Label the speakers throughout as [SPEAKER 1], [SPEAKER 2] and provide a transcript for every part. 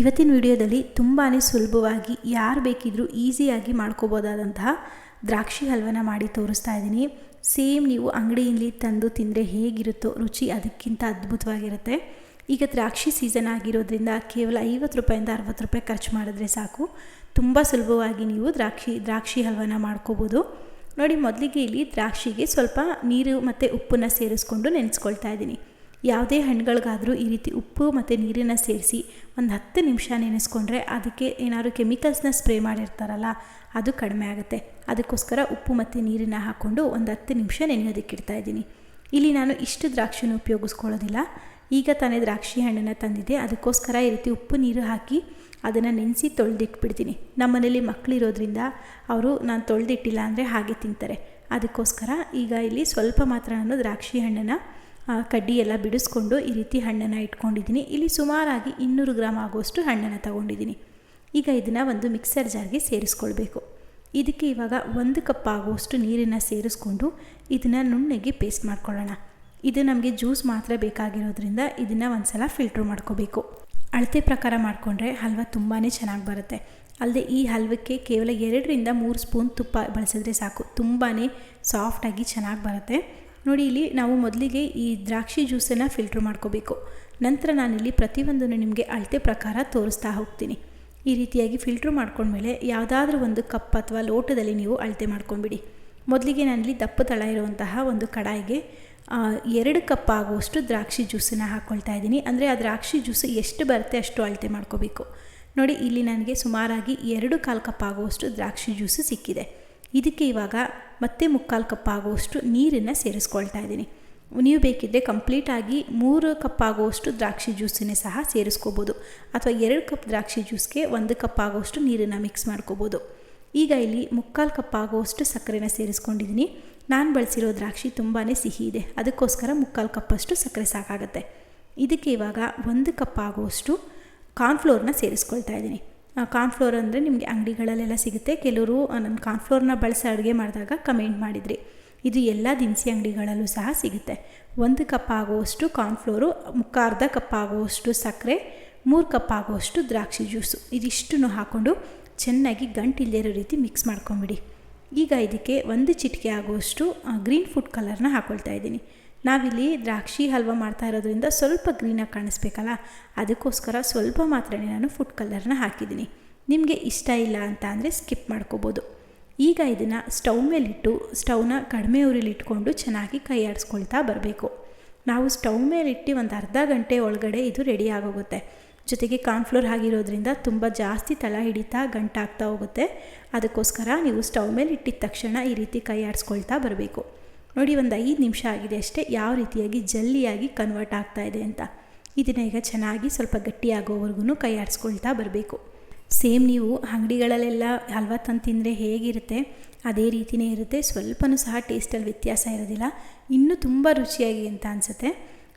[SPEAKER 1] ಇವತ್ತಿನ ವಿಡಿಯೋದಲ್ಲಿ ತುಂಬಾ ಸುಲಭವಾಗಿ ಯಾರು ಬೇಕಿದ್ರೂ ಈಸಿಯಾಗಿ ಮಾಡ್ಕೋಬೋದಾದಂತಹ ದ್ರಾಕ್ಷಿ ಹಲ್ವನ ಮಾಡಿ ತೋರಿಸ್ತಾ ಇದ್ದೀನಿ. ಸೇಮ್ ನೀವು ಅಂಗಡಿಯಲ್ಲಿ ತಂದು ತಿಂದರೆ ಹೇಗಿರುತ್ತೋ ರುಚಿ ಅದಕ್ಕಿಂತ ಅದ್ಭುತವಾಗಿರುತ್ತೆ. ಈಗ ದ್ರಾಕ್ಷಿ ಸೀಸನ್ ಆಗಿರೋದ್ರಿಂದ ಕೇವಲ ಐವತ್ತು ರೂಪಾಯಿಂದ ಅರವತ್ತು ರೂಪಾಯಿ ಖರ್ಚು ಮಾಡಿದ್ರೆ ಸಾಕು. ತುಂಬ ಸುಲಭವಾಗಿ ನೀವು ದ್ರಾಕ್ಷಿ ದ್ರಾಕ್ಷಿ ಹಲ್ವನ ಮಾಡ್ಕೋಬೋದು. ನೋಡಿ, ಮೊದಲಿಗೆ ಇಲ್ಲಿ ದ್ರಾಕ್ಷಿಗೆ ಸ್ವಲ್ಪ ನೀರು ಮತ್ತು ಉಪ್ಪನ್ನು ಸೇರಿಸ್ಕೊಂಡು ನೆನೆಸ್ಕೊಳ್ತಾ ಇದ್ದೀನಿ. ಯಾವುದೇ ಹಣ್ಣುಗಳಿಗಾದರೂ ಈ ರೀತಿ ಉಪ್ಪು ಮತ್ತು ನೀರನ್ನು ಸೇರಿಸಿ ಒಂದು ಹತ್ತು ನಿಮಿಷ ನೆನೆಸ್ಕೊಂಡ್ರೆ ಅದಕ್ಕೆ ಏನಾದ್ರು ಕೆಮಿಕಲ್ಸ್ನ ಸ್ಪ್ರೇ ಮಾಡಿರ್ತಾರಲ್ಲ, ಅದು ಕಡಿಮೆ ಆಗುತ್ತೆ. ಅದಕ್ಕೋಸ್ಕರ ಉಪ್ಪು ಮತ್ತು ನೀರನ್ನು ಹಾಕ್ಕೊಂಡು ಒಂದು ಹತ್ತು ನಿಮಿಷ ನೆನೆಯೋದಕ್ಕೆ ಇಡ್ತಾ ಇದ್ದೀನಿ. ಇಲ್ಲಿ ನಾನು ಇಷ್ಟು ದ್ರಾಕ್ಷಿನ ಉಪಯೋಗಿಸ್ಕೊಳ್ಳೋದಿಲ್ಲ. ಈಗ ತಾನೇ ದ್ರಾಕ್ಷಿ ಹಣ್ಣನ್ನು ತಂದಿದ್ದೆ. ಅದಕ್ಕೋಸ್ಕರ ಈ ರೀತಿ ಉಪ್ಪು ನೀರು ಹಾಕಿ ಅದನ್ನು ನೆನೆಸಿ ತೊಳೆದಿಟ್ಬಿಡ್ತೀನಿ. ನಮ್ಮನೇಲಿ ಮಕ್ಕಳಿರೋದ್ರಿಂದ ಅವರು ನಾನು ತೊಳೆದಿಟ್ಟಿಲ್ಲ ಅಂದರೆ ಹಾಗೆ ತಿಂತಾರೆ. ಅದಕ್ಕೋಸ್ಕರ ಈಗ ಇಲ್ಲಿ ಸ್ವಲ್ಪ ಮಾತ್ರ ನಾನು ದ್ರಾಕ್ಷಿ ಹಣ್ಣನ್ನು ಕಡ್ಡಿ ಎಲ್ಲ ಬಿಡಿಸ್ಕೊಂಡು ಈ ರೀತಿ ಹಣ್ಣನ್ನು ಇಟ್ಕೊಂಡಿದ್ದೀನಿ. ಇಲ್ಲಿ ಸುಮಾರಾಗಿ ಇನ್ನೂರು ಗ್ರಾಮ್ ಆಗುವಷ್ಟು ಹಣ್ಣನ್ನು ತಗೊಂಡಿದ್ದೀನಿ. ಈಗ ಇದನ್ನು ಒಂದು ಮಿಕ್ಸರ್ ಜಾರ್ಗೆ ಸೇರಿಸ್ಕೊಳ್ಬೇಕು. ಇದಕ್ಕೆ ಇವಾಗ ಒಂದು ಕಪ್ ಆಗುವಷ್ಟು ನೀರನ್ನು ಸೇರಿಸ್ಕೊಂಡು ಇದನ್ನು ನುಣ್ಣಗೆ ಪೇಸ್ಟ್ ಮಾಡ್ಕೊಳ್ಳೋಣ. ಇದು ನಮಗೆ ಜ್ಯೂಸ್ ಮಾತ್ರ ಬೇಕಾಗಿರೋದ್ರಿಂದ ಇದನ್ನು ಒಂದು ಸಲ ಫಿಲ್ಟ್ರ್ ಮಾಡ್ಕೋಬೇಕು. ಅಳತೆ ಪ್ರಕಾರ ಮಾಡಿಕೊಂಡ್ರೆ ಹಲ್ವ ತುಂಬಾ ಚೆನ್ನಾಗಿ ಬರುತ್ತೆ. ಅಲ್ಲದೆ ಈ ಹಲ್ವಕ್ಕೆ ಕೇವಲ ಎರಡರಿಂದ ಮೂರು ಸ್ಪೂನ್ ತುಪ್ಪ ಬಳಸಿದ್ರೆ ಸಾಕು. ತುಂಬಾ ಸಾಫ್ಟಾಗಿ ಚೆನ್ನಾಗಿ ಬರುತ್ತೆ. ನೋಡಿ ಇಲ್ಲಿ ನಾವು ಮೊದಲಿಗೆ ಈ ದ್ರಾಕ್ಷಿ ಜ್ಯೂಸನ್ನು ಫಿಲ್ಟ್ರ್ ಮಾಡ್ಕೋಬೇಕು. ನಂತರ ನಾನಿಲ್ಲಿ ಪ್ರತಿಯೊಂದನ್ನು ನಿಮಗೆ ಅಳತೆ ಪ್ರಕಾರ ತೋರಿಸ್ತಾ ಹೋಗ್ತೀನಿ. ಈ ರೀತಿಯಾಗಿ ಫಿಲ್ಟ್ರ್ ಮಾಡ್ಕೊಂಡ್ಮೇಲೆ ಯಾವುದಾದ್ರೂ ಒಂದು ಕಪ್ ಅಥವಾ ಲೋಟದಲ್ಲಿ ನೀವು ಅಳತೆ ಮಾಡ್ಕೊಂಬಿಡಿ ಮೊದಲಿಗೆ ನಾನಿಲ್ಲಿ ದಪ್ಪ ತಳ ಇರುವಂತಹ ಒಂದು ಕಡಾಯಿಗೆ ಎರಡು ಕಪ್ ಆಗುವಷ್ಟು ದ್ರಾಕ್ಷಿ ಜ್ಯೂಸನ್ನು ಹಾಕ್ಕೊಳ್ತಾ ಇದ್ದೀನಿ. ಅಂದರೆ ಆ ದ್ರಾಕ್ಷಿ ಜ್ಯೂಸ್ ಎಷ್ಟು ಬರುತ್ತೆ ಅಷ್ಟು ಅಳತೆ ಮಾಡ್ಕೋಬೇಕು. ನೋಡಿ, ಇಲ್ಲಿ ನನಗೆ ಸುಮಾರಾಗಿ ಎರಡು ಕಾಲು ಕಪ್ ಆಗುವಷ್ಟು ದ್ರಾಕ್ಷಿ ಜ್ಯೂಸು ಸಿಕ್ಕಿದೆ. ಇದಕ್ಕೆ ಇವಾಗ ಮತ್ತೆ ಮುಕ್ಕಾಲು ಕಪ್ ಆಗುವಷ್ಟು ನೀರನ್ನು ಸೇರಿಸ್ಕೊಳ್ತಾ ಇದ್ದೀನಿ. ನೀವು ಬೇಕಿದ್ದರೆ ಕಂಪ್ಲೀಟಾಗಿ ಮೂರು ಕಪ್ ಆಗುವಷ್ಟು ದ್ರಾಕ್ಷಿ ಜ್ಯೂಸನ್ನೇ ಸಹ ಸೇರಿಸ್ಕೋಬೋದು. ಅಥವಾ ಎರಡು ಕಪ್ ದ್ರಾಕ್ಷಿ ಜ್ಯೂಸ್ಗೆ ಒಂದು ಕಪ್ ಆಗುವಷ್ಟು ನೀರನ್ನು ಮಿಕ್ಸ್ ಮಾಡ್ಕೋಬೋದು. ಈಗ ಇಲ್ಲಿ ಮುಕ್ಕಾಲು ಕಪ್ ಆಗುವಷ್ಟು ಸಕ್ಕರೆನ ಸೇರಿಸ್ಕೊಂಡಿದ್ದೀನಿ. ನಾನು ಬಳಸಿರೋ ದ್ರಾಕ್ಷಿ ತುಂಬಾ ಸಿಹಿ ಇದೆ. ಅದಕ್ಕೋಸ್ಕರ ಮುಕ್ಕಾಲು ಕಪ್ಪಷ್ಟು ಸಕ್ಕರೆ ಸಾಕಾಗುತ್ತೆ. ಇದಕ್ಕೆ ಇವಾಗ ಒಂದು ಕಪ್ ಆಗುವಷ್ಟು ಕಾರ್ನ್ಫ್ಲೋರ್ನ ಸೇರಿಸ್ಕೊಳ್ತಾ ಇದ್ದೀನಿ. ಕಾರ್ನ್ಫ್ಲೋರ್ ಅಂದರೆ ನಿಮಗೆ ಅಂಗಡಿಗಳಲ್ಲೆಲ್ಲ ಸಿಗುತ್ತೆ. ಕೆಲವರು ನನ್ನ ಕಾರ್ನ್ಫ್ಲೋರ್ನ ಬಳಸಿ ಅಡುಗೆ ಮಾಡಿದಾಗ ಕಮೆಂಟ್ ಮಾಡಿದ್ರಿ. ಇದು ಎಲ್ಲ ದಿನಸಿ ಅಂಗಡಿಗಳಲ್ಲೂ ಸಹ ಸಿಗುತ್ತೆ. ಒಂದು ಕಪ್ ಆಗುವಷ್ಟು ಕಾರ್ನ್ಫ್ಲೋರು ಮುಕ್ಕಾರ್ಧ ಕಪ್ ಆಗುವಷ್ಟು ಸಕ್ಕರೆ ಮೂರು ಕಪ್ ಆಗುವಷ್ಟು ದ್ರಾಕ್ಷಿ ಜ್ಯೂಸು. ಇದಿಷ್ಟನ್ನು ಹಾಕ್ಕೊಂಡು ಚೆನ್ನಾಗಿ ಗಂಟಿಲ್ಲಿರೋ ರೀತಿ ಮಿಕ್ಸ್ ಮಾಡ್ಕೊಂಬಿಡಿ. ಈಗ ಇದಕ್ಕೆ ಒಂದು ಚಿಟಿಕೆ ಆಗುವಷ್ಟು ಗ್ರೀನ್ ಫುಡ್ ಕಲರ್ನ ಹಾಕ್ಕೊಳ್ತಾ ಇದ್ದೀನಿ. ನಾವಿಲ್ಲಿ ದ್ರಾಕ್ಷಿ ಹಲ್ವ ಮಾಡ್ತಾ ಇರೋದ್ರಿಂದ ಸ್ವಲ್ಪ ಗ್ರೀನಾಗಿ ಕಾಣಿಸ್ಬೇಕಲ್ಲ? ಅದಕ್ಕೋಸ್ಕರ ಸ್ವಲ್ಪ ಮಾತ್ರನೇ ನಾನು ಫುಡ್ ಕಲರ್ನ ಹಾಕಿದ್ದೀನಿ. ನಿಮಗೆ ಇಷ್ಟ ಇಲ್ಲ ಅಂತ ಅಂದರೆ ಸ್ಕಿಪ್ ಮಾಡ್ಕೋಬೋದು. ಈಗ ಇದನ್ನು ಸ್ಟವ್ ಮೇಲಿಟ್ಟು ಸ್ಟವ್ನ ಕಡಿಮೆ ಉರಿಲಿಟ್ಕೊಂಡು ಚೆನ್ನಾಗಿ ಕೈ ಆಡಿಸ್ಕೊಳ್ತಾ ಬರಬೇಕು. ನಾವು ಸ್ಟವ್ ಮೇಲಿಟ್ಟು ಒಂದು ಅರ್ಧ ಗಂಟೆ ಒಳಗಡೆ ಇದು ರೆಡಿ ಆಗೋಗುತ್ತೆ. ಜೊತೆಗೆ ಕಾರ್ನ್ಫ್ಲೋರ್ ಆಗಿರೋದ್ರಿಂದ ತುಂಬ ಜಾಸ್ತಿ ತಳ ಹಿಡಿತಾ ಗಂಟಾಗ್ತಾ ಹೋಗುತ್ತೆ. ಅದಕ್ಕೋಸ್ಕರ ನೀವು ಸ್ಟವ್ ಮೇಲೆ ಇಟ್ಟಿದ ತಕ್ಷಣ ಈ ರೀತಿ ಕೈ ಆಡಿಸ್ಕೊಳ್ತಾ ಬರಬೇಕು. ನೋಡಿ, ಒಂದು ಐದು ನಿಮಿಷ ಆಗಿದೆ ಅಷ್ಟೇ. ಯಾವ ರೀತಿಯಾಗಿ ಜಲ್ಲಿಯಾಗಿ ಕನ್ವರ್ಟ್ ಆಗ್ತಾ ಇದೆ ಅಂತ. ಇದನ್ನು ಈಗ ಚೆನ್ನಾಗಿ ಸ್ವಲ್ಪ ಗಟ್ಟಿಯಾಗೋವರೆಗೂ ಕೈ ಆಡಿಸ್ಕೊಳ್ತಾ ಬರಬೇಕು. ಸೇಮ್ ನೀವು ಅಂಗಡಿಗಳಲ್ಲೆಲ್ಲ ಹಲ್ವಾ ತಂದು ತಿಂದರೆ ಹೇಗಿರುತ್ತೆ? ಅದೇ ರೀತಿಯೇ ಇರುತ್ತೆ. ಸ್ವಲ್ಪನೂ ಸಹ ಟೇಸ್ಟಲ್ಲಿ ವ್ಯತ್ಯಾಸ ಇರೋದಿಲ್ಲ. ಇನ್ನೂ ತುಂಬ ರುಚಿಯಾಗಿ ಅಂತ ಅನಿಸುತ್ತೆ.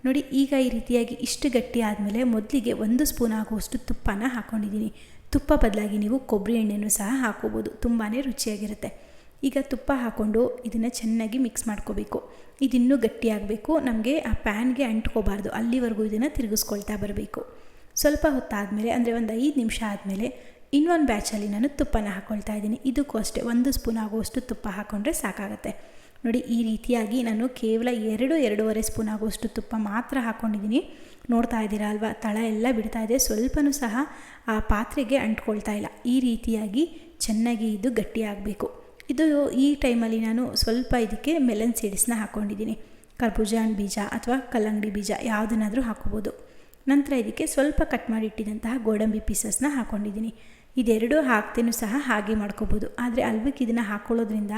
[SPEAKER 1] ನೋಡಿ, ಈಗ ಈ ರೀತಿಯಾಗಿ ಇಷ್ಟು ಗಟ್ಟಿ ಆದಮೇಲೆ ಮೊದಲಿಗೆ ಒಂದು ಸ್ಪೂನ್ ಆಗುವಷ್ಟು ತುಪ್ಪನ ಹಾಕ್ಕೊಂಡಿದ್ದೀನಿ ತುಪ್ಪ ಬದಲಾಗಿ ನೀವು ಕೊಬ್ಬರಿ ಎಣ್ಣೆನೂ ಸಹ ಹಾಕೋಬೋದು ತುಂಬಾ ರುಚಿಯಾಗಿರುತ್ತೆ. ಈಗ ತುಪ್ಪ ಹಾಕ್ಕೊಂಡು ಇದನ್ನು ಚೆನ್ನಾಗಿ ಮಿಕ್ಸ್ ಮಾಡ್ಕೋಬೇಕು. ಇದಿನ್ನೂ ಗಟ್ಟಿಯಾಗಬೇಕು ನಮಗೆ ಆ ಪ್ಯಾನ್ಗೆ ಅಂಟ್ಕೋಬಾರ್ದು. ಅಲ್ಲಿವರೆಗೂ ಇದನ್ನು ತಿರುಗಿಸ್ಕೊಳ್ತಾ ಬರಬೇಕು. ಸ್ವಲ್ಪ ಹೊತ್ತಾದಮೇಲೆ, ಅಂದರೆ ಒಂದು ಐದು ನಿಮಿಷ ಆದಮೇಲೆ ಇನ್ನೊಂದು ಬ್ಯಾಚಲ್ಲಿ ನಾನು ತುಪ್ಪನ ಹಾಕ್ಕೊಳ್ತಾ ಇದ್ದೀನಿ. ಇದಕ್ಕೂ ಅಷ್ಟೇ, ಒಂದು ಸ್ಪೂನ್ ಆಗುವಷ್ಟು ತುಪ್ಪ ಹಾಕ್ಕೊಂಡ್ರೆ ಸಾಕಾಗುತ್ತೆ. ನೋಡಿ, ಈ ರೀತಿಯಾಗಿ ನಾನು ಕೇವಲ ಎರಡು, ಎರಡೂವರೆ ಸ್ಪೂನ್ ಆಗುವಷ್ಟು ತುಪ್ಪ ಮಾತ್ರ ಹಾಕ್ಕೊಂಡಿದ್ದೀನಿ ನೋಡ್ತಾ ಇದ್ದೀರಾ ಅಲ್ವಾ? ತಳ ಎಲ್ಲ ಬಿಡ್ತಾ ಇದೆ. ಸ್ವಲ್ಪನೂ ಸಹ ಆ ಪಾತ್ರೆಗೆ ಅಂಟ್ಕೊಳ್ತಾ ಇಲ್ಲ. ಈ ರೀತಿಯಾಗಿ ಚೆನ್ನಾಗಿ ಇದು ಗಟ್ಟಿಯಾಗಬೇಕು ಇದು ಈ ಟೈಮಲ್ಲಿ ನಾನು ಸ್ವಲ್ಪ ಇದಕ್ಕೆ ಮೆಲನ್ ಸೀಡ್ಸ್ನ ಹಾಕ್ಕೊಂಡಿದ್ದೀನಿ ಕರ್ಬೂಜ ಹಣ್ಣು ಬೀಜ ಅಥವಾ ಕಲ್ಲಂಗಡಿ ಬೀಜ ಯಾವುದನ್ನಾದರೂ ಹಾಕೋಬೋದು ನಂತರ ಇದಕ್ಕೆ ಸ್ವಲ್ಪ ಕಟ್ ಮಾಡಿಟ್ಟಿದಂತಹ ಗೋಡಂಬಿ ಪೀಸಸ್ನ ಹಾಕ್ಕೊಂಡಿದ್ದೀನಿ ಇದೆರಡೂ ಹಾಕ್ತೇನೂ ಸಹ ಹಾಗೆ ಮಾಡ್ಕೋಬೋದು. ಆದರೆ ಅಲ್ವಕ್ಕೆ ಇದನ್ನು ಹಾಕ್ಕೊಳ್ಳೋದ್ರಿಂದ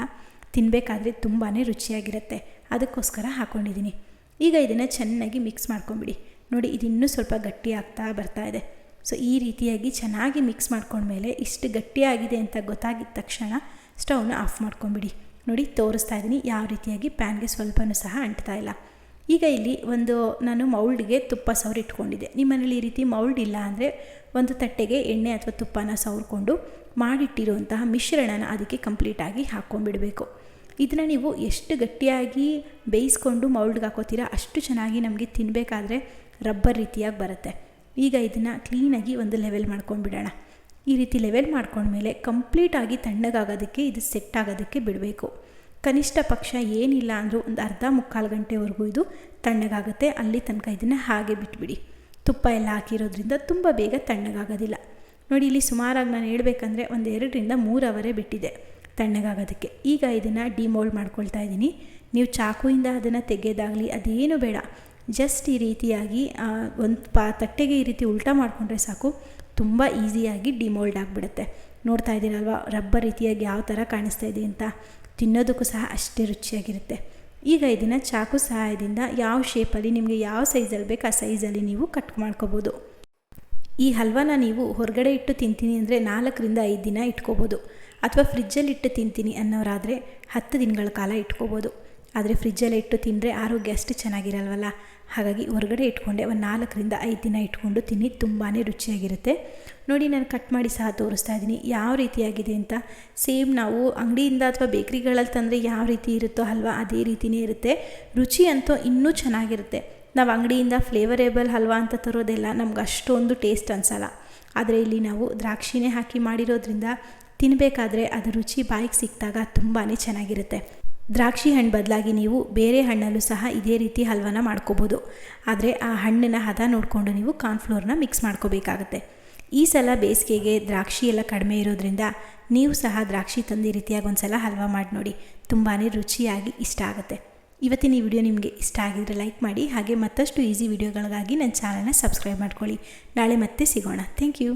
[SPEAKER 1] ತಿನ್ನಬೇಕಾದ್ರೆ ತುಂಬಾ ರುಚಿಯಾಗಿರುತ್ತೆ. ಅದಕ್ಕೋಸ್ಕರ ಹಾಕ್ಕೊಂಡಿದ್ದೀನಿ ಈಗ ಇದನ್ನು ಚೆನ್ನಾಗಿ ಮಿಕ್ಸ್ ಮಾಡ್ಕೊಂಬಿಡಿ. ನೋಡಿ, ಇದಿನ್ನೂ ಸ್ವಲ್ಪ ಗಟ್ಟಿ ಆಗ್ತಾ ಬರ್ತಾ ಇದೆ. ಸೊ ಈ ರೀತಿಯಾಗಿ ಚೆನ್ನಾಗಿ ಮಿಕ್ಸ್ ಮಾಡ್ಕೊಂಡ್ಮೇಲೆ ಇಷ್ಟು ಗಟ್ಟಿಯಾಗಿದೆ ಅಂತ ಗೊತ್ತಾಗಿದ್ದ ತಕ್ಷಣ ಸ್ಟವ್ನ ಆಫ್ ಮಾಡ್ಕೊಂಬಿಡಿ. ನೋಡಿ, ತೋರಿಸ್ತಾ ಇದ್ದೀನಿ, ಯಾವ ರೀತಿಯಾಗಿ ಪ್ಯಾನ್ಗೆ ಸ್ವಲ್ಪನೂ ಸಹ ಅಂಟ್ತಾ ಇಲ್ಲ. ಈಗ ಇಲ್ಲಿ ಒಂದು ನಾನು ಮೌಲ್ಡ್ಗೆ ತುಪ್ಪ ಸವರಿ ಇಟ್ಕೊಂಡಿದ್ದೆ ನಿಮ್ಮನೇಲಿ ಈ ರೀತಿ ಮೌಲ್ಡ್ ಇಲ್ಲ ಅಂದರೆ ಒಂದು ತಟ್ಟೆಗೆ ಎಣ್ಣೆ ಅಥವಾ ತುಪ್ಪನ ಸವರ್ಕೊಂಡು ಮಾಡಿಟ್ಟಿರುವಂತಹ ಮಿಶ್ರಣನ ಅದಕ್ಕೆ ಕಂಪ್ಲೀಟಾಗಿ ಹಾಕ್ಕೊಂಡ್ಬಿಡಬೇಕು ಇದನ್ನು ನೀವು ಎಷ್ಟು ಗಟ್ಟಿಯಾಗಿ ಬೇಯಿಸ್ಕೊಂಡು ಮೌಲ್ಡ್ಗೆ ಹಾಕೋತೀರಾ ಅಷ್ಟು ಚೆನ್ನಾಗಿ ನಮಗೆ ತಿನ್ನಬೇಕಾದ್ರೆ ರಬ್ಬರ್ ರೀತಿಯಾಗಿ ಬರುತ್ತೆ. ಈಗ ಇದನ್ನು ಕ್ಲೀನಾಗಿ ಒಂದು ಲೆವೆಲ್ ಮಾಡ್ಕೊಂಡ್ಬಿಡೋಣ ಈ ರೀತಿ ಲೆವೆಲ್ ಮಾಡ್ಕೊಂಡ್ಮೇಲೆ ಕಂಪ್ಲೀಟಾಗಿ ತಣ್ಣಗಾಗೋದಕ್ಕೆ ಇದು ಸೆಟ್ ಆಗೋದಕ್ಕೆ ಬಿಡಬೇಕು. ಕನಿಷ್ಠ ಪಕ್ಷ ಏನಿಲ್ಲ ಅಂದರೂ ಒಂದು ಅರ್ಧ ಮುಕ್ಕಾಲು ಗಂಟೆವರೆಗೂ ಇದು ತಣ್ಣಗಾಗುತ್ತೆ. ಅಲ್ಲಿ ತನಕ ಇದನ್ನು ಹಾಗೆ ಬಿಟ್ಬಿಡಿ. ತುಪ್ಪ ಎಲ್ಲ ಹಾಕಿರೋದ್ರಿಂದ ತುಂಬ ಬೇಗ ತಣ್ಣಗಾಗೋದಿಲ್ಲ. ನೋಡಿ ಇಲ್ಲಿ ಸುಮಾರಾಗಿ ನಾನು ಹೇಳಬೇಕಂದ್ರೆ ಒಂದು ಎರಡರಿಂದ ಮೂರು ಅವರೇ ಬಿಟ್ಟಿದೆ ತಣ್ಣಗಾಗೋದಕ್ಕೆ. ಈಗ ಇದನ್ನು ಡಿಮೋಲ್ಡ್ ಮಾಡ್ಕೊಳ್ತಾ ಇದ್ದೀನಿ. ನೀವು ಚಾಕುವಿಂದ ಅದನ್ನು ತೆಗೆಯೋದಾಗಲಿ ಅದೇನು ಬೇಡ. ಜಸ್ಟ್ ಈ ರೀತಿಯಾಗಿ ಒಂದು ಪಾ, ತಟ್ಟೆಗೆ ಈ ರೀತಿ ಉಲ್ಟಾ ಮಾಡಿಕೊಂಡ್ರೆ ಸಾಕು, ತುಂಬ ಈಸಿಯಾಗಿ ಡಿಮೋಲ್ಡ್ ಆಗಿಬಿಡುತ್ತೆ. ನೋಡ್ತಾ ಇದ್ದೀರಲ್ವ, ರಬ್ಬರ್ ರೀತಿಯಾಗಿ ಯಾವ ಥರ ಕಾಣಿಸ್ತಾ ಇದೆ ಅಂತ. ತಿನ್ನೋದಕ್ಕೂ ಸಹ ಅಷ್ಟೇ ರುಚಿಯಾಗಿರುತ್ತೆ. ಈಗ ಇದನ್ನು ಚಾಕು ಸಹಾಯದಿಂದ ಯಾವ ಶೇಪಲ್ಲಿ ನಿಮಗೆ ಯಾವ ಸೈಜಲ್ಲಿ ಬೇಕು ಆ ಸೈಜಲ್ಲಿ ನೀವು ಕಟ್ ಮಾಡ್ಕೋಬೋದು. ಈ ಹಲ್ವಾನ ನೀವು ಹೊರಗಡೆ ಇಟ್ಟು ತಿಂತೀನಿ ಅಂದರೆ ನಾಲ್ಕರಿಂದ ಐದು ದಿನ ಇಟ್ಕೋಬೋದು. ಅಥವಾ ಫ್ರಿಜ್ಜಲ್ಲಿ ಇಟ್ಟು ತಿಂತೀನಿ ಅನ್ನೋರಾದರೆ ಹತ್ತು ದಿನಗಳ ಕಾಲ ಇಟ್ಕೋಬೋದು. ಆದರೆ ಫ್ರಿಜ್ಜಲ್ಲಿ ಇಟ್ಟು ತಿಂದರೆ ಆರೋಗ್ಯ ಅಷ್ಟು ಚೆನ್ನಾಗಿರಲ್ವಲ್ಲ? ಹಾಗಾಗಿ ಹೊರಗಡೆ ಇಟ್ಕೊಂಡೆ. ಒಂದು ನಾಲ್ಕರಿಂದ ಐದು ದಿನ ಇಟ್ಕೊಂಡು ತಿನ್ನಿ ತುಂಬಾ ರುಚಿಯಾಗಿರುತ್ತೆ. ನೋಡಿ, ನಾನು ಕಟ್ ಮಾಡಿ ಸಹ ತೋರಿಸ್ತಾ ಇದ್ದೀನಿ. ಯಾವ ರೀತಿಯಾಗಿದೆ ಅಂತ? ಸೇಮ್ ನಾವು ಅಂಗಡಿಯಿಂದ ಅಥವಾ ಬೇಕ್ರಿಗಳಲ್ಲಿ ತಂದರೆ ಯಾವ ರೀತಿ ಇರುತ್ತೋ ಹಲ್ವಾ, ಅದೇ ರೀತಿಯೇ ಇರುತ್ತೆ. ರುಚಿ ಅಂತೂ ಇನ್ನೂ ಚೆನ್ನಾಗಿರುತ್ತೆ. ನಾವು ಅಂಗಡಿಯಿಂದ ಫ್ಲೇವರೇಬಲ್ ಹಲ್ವಾ ಅಂತ ತರೋದೆಲ್ಲ ನಮ್ಗೆ ಅಷ್ಟೊಂದು ಟೇಸ್ಟ್ ಅನ್ಸಲ್ಲ. ಆದರೆ ಇಲ್ಲಿ ನಾವು ದ್ರಾಕ್ಷಿನೇ ಹಾಕಿ ಮಾಡಿರೋದ್ರಿಂದ ತಿನ್ನಬೇಕಾದ್ರೆ ಅದು ರುಚಿ ಬಾಯಿಗೆ ಸಿಕ್ಕಿದಾಗ ತುಂಬಾ ಚೆನ್ನಾಗಿರುತ್ತೆ. ದ್ರಾಕ್ಷಿ ಹಣ್ಣು ಬದಲಾಗಿ ನೀವು ಬೇರೆ ಹಣ್ಣಲ್ಲೂ ಸಹ ಇದೇ ರೀತಿ ಹಲ್ವನ ಮಾಡ್ಕೋಬೋದು. ಆದರೆ ಆ ಹಣ್ಣಿನ ಹದ ನೋಡಿಕೊಂಡು ನೀವು ಕಾರ್ನ್ಫ್ಲೋರ್ನ ಮಿಕ್ಸ್ ಮಾಡ್ಕೋಬೇಕಾಗುತ್ತೆ. ಈ ಸಲ ಬೇಸಿಗೆಗೆ ದ್ರಾಕ್ಷಿ ಎಲ್ಲ ಕಡಿಮೆ ಇರೋದ್ರಿಂದ ನೀವು ಸಹ ದ್ರಾಕ್ಷಿ ತಂದು ರೀತಿಯಾಗಿ ಒಂದು ಸಲ ಹಲ್ವ ಮಾಡಿ ನೋಡಿ. ತುಂಬಾ ರುಚಿಯಾಗಿ ಇಷ್ಟ ಆಗುತ್ತೆ. ಇವತ್ತಿನ ಈ ವಿಡಿಯೋ ನಿಮಗೆ ಇಷ್ಟ ಆಗಿದ್ರೆ ಲೈಕ್ ಮಾಡಿ, ಹಾಗೆ ಮತ್ತಷ್ಟು ಈಸಿ ವಿಡಿಯೋಗಳಿಗಾಗಿ ನನ್ನ ಚಾನಲ್ನ ಸಬ್ಸ್ಕ್ರೈಬ್ ಮಾಡ್ಕೊಳ್ಳಿ. ನಾಳೆ ಮತ್ತೆ ಸಿಗೋಣ. Thank you.